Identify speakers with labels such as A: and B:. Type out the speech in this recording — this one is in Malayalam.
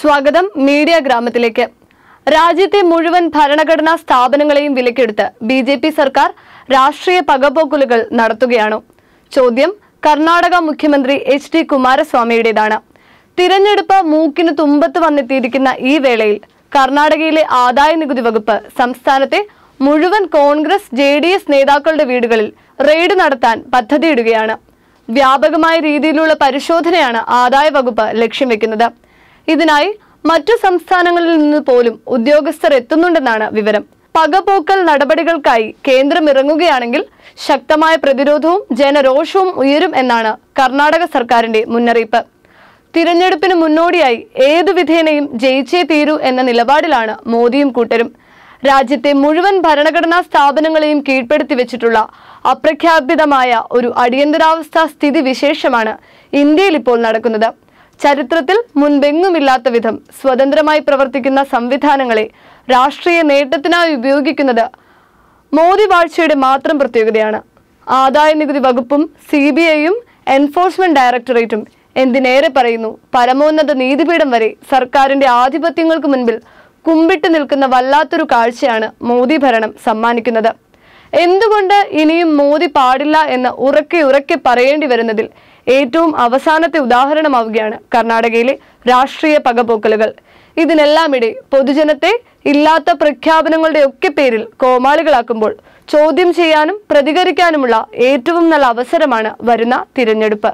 A: സ്വാഗതം മീഡിയ ഗ്രാമത്തിലേക്ക്. രാജ്യത്തെ മുഴുവൻ ഭരണഘടനാ സ്ഥാപനങ്ങളെയും വിലക്കെടുത്ത് ബി ജെ പി സർക്കാർ രാഷ്ട്രീയ പകപോക്കലുകൾ നടത്തുകയാണ്. ചോദ്യം കർണാടക മുഖ്യമന്ത്രി എച്ച് ഡി കുമാരസ്വാമിയുടേതാണ്. തിരഞ്ഞെടുപ്പ് മൂക്കിന് തുമ്പത്ത് വന്നെത്തിയിരിക്കുന്ന ഈ വേളയിൽ കർണാടകയിലെ ആദായ നികുതി വകുപ്പ് സംസ്ഥാനത്തെ മുഴുവൻ കോൺഗ്രസ് ജെ ഡി എസ് നേതാക്കളുടെ വീടുകളിൽ റെയ്ഡ് നടത്താൻ പദ്ധതിയിടുകയാണ്. വ്യാപകമായ രീതിയിലുള്ള പരിശോധനയാണ് ആദായ വകുപ്പ് ലക്ഷ്യം വെക്കുന്നത്. ഇതിനായി മറ്റു സംസ്ഥാനങ്ങളിൽ നിന്ന് പോലും ഉദ്യോഗസ്ഥർ എത്തുന്നുണ്ടെന്നാണ് വിവരം. പകപോക്കൽ നടപടികൾക്കായി കേന്ദ്രം ഇറങ്ങുകയാണെങ്കിൽ ശക്തമായ പ്രതിരോധവും ജനരോഷവും ഉയരും എന്നാണ് കർണാടക സർക്കാരിന്റെ മുന്നറിയിപ്പ്. തിരഞ്ഞെടുപ്പിന് മുന്നോടിയായി ഏതു വിധേനയും ജയിച്ചേ തീരൂ എന്ന നിലപാടിലാണ് മോദിയും കൂട്ടരും. രാജ്യത്തെ മുഴുവൻ ഭരണഘടനാ സ്ഥാപനങ്ങളെയും കീഴ്പ്പെടുത്തി വെച്ചിട്ടുള്ള അപ്രഖ്യാപിതമായ ഒരു അടിയന്തരാവസ്ഥ സ്ഥിതി വിശേഷമാണ് ഇന്ത്യയിൽ ഇപ്പോൾ നടക്കുന്നത്. ചരിത്രത്തിൽ മുൻപെങ്ങുമില്ലാത്ത വിധം സ്വതന്ത്രമായി പ്രവർത്തിക്കുന്ന സംവിധാനങ്ങളെ രാഷ്ട്രീയ നേട്ടത്തിനായി ഉപയോഗിക്കുന്നത് മോദി വാഴ്ചയുടെ മാത്രം പ്രത്യേകതയാണ്. ആദായ നികുതി വകുപ്പും സി ബി ഐയും എൻഫോഴ്സ്മെന്റ് ഡയറക്ടറേറ്റും എന്തിനേറെ പറയുന്നു പരമോന്നത നീതിപീഠം വരെ സർക്കാരിന്റെ ആധിപത്യങ്ങൾക്ക് മുൻപിൽ കുമ്പിട്ട് നിൽക്കുന്ന വല്ലാത്തൊരു കാഴ്ചയാണ് മോദി ഭരണം സമ്മാനിക്കുന്നത്. എന്തുകൊണ്ട് ഇനിയും മോദി പാടില്ല എന്ന് ഉറക്കെ ഉറക്കെ പറയേണ്ടി വരുന്നതിൽ ഏറ്റവും അവസാനത്തെ ഉദാഹരണമാവുകയാണ് കർണാടകയിലെ രാഷ്ട്രീയ പകപോക്കലുകൾ. ഇതിനെല്ലാമിടെ പൊതുജനത്തെ ഇല്ലാത്ത പ്രഖ്യാപനങ്ങളുടെ ഒക്കെ പേരിൽ കോമാളികളാക്കുമ്പോൾ ചോദ്യം ചെയ്യാനും പ്രതികരിക്കാനുമുള്ള ഏറ്റവും നല്ല അവസരമാണ് വരുന്ന തിരഞ്ഞെടുപ്പ്.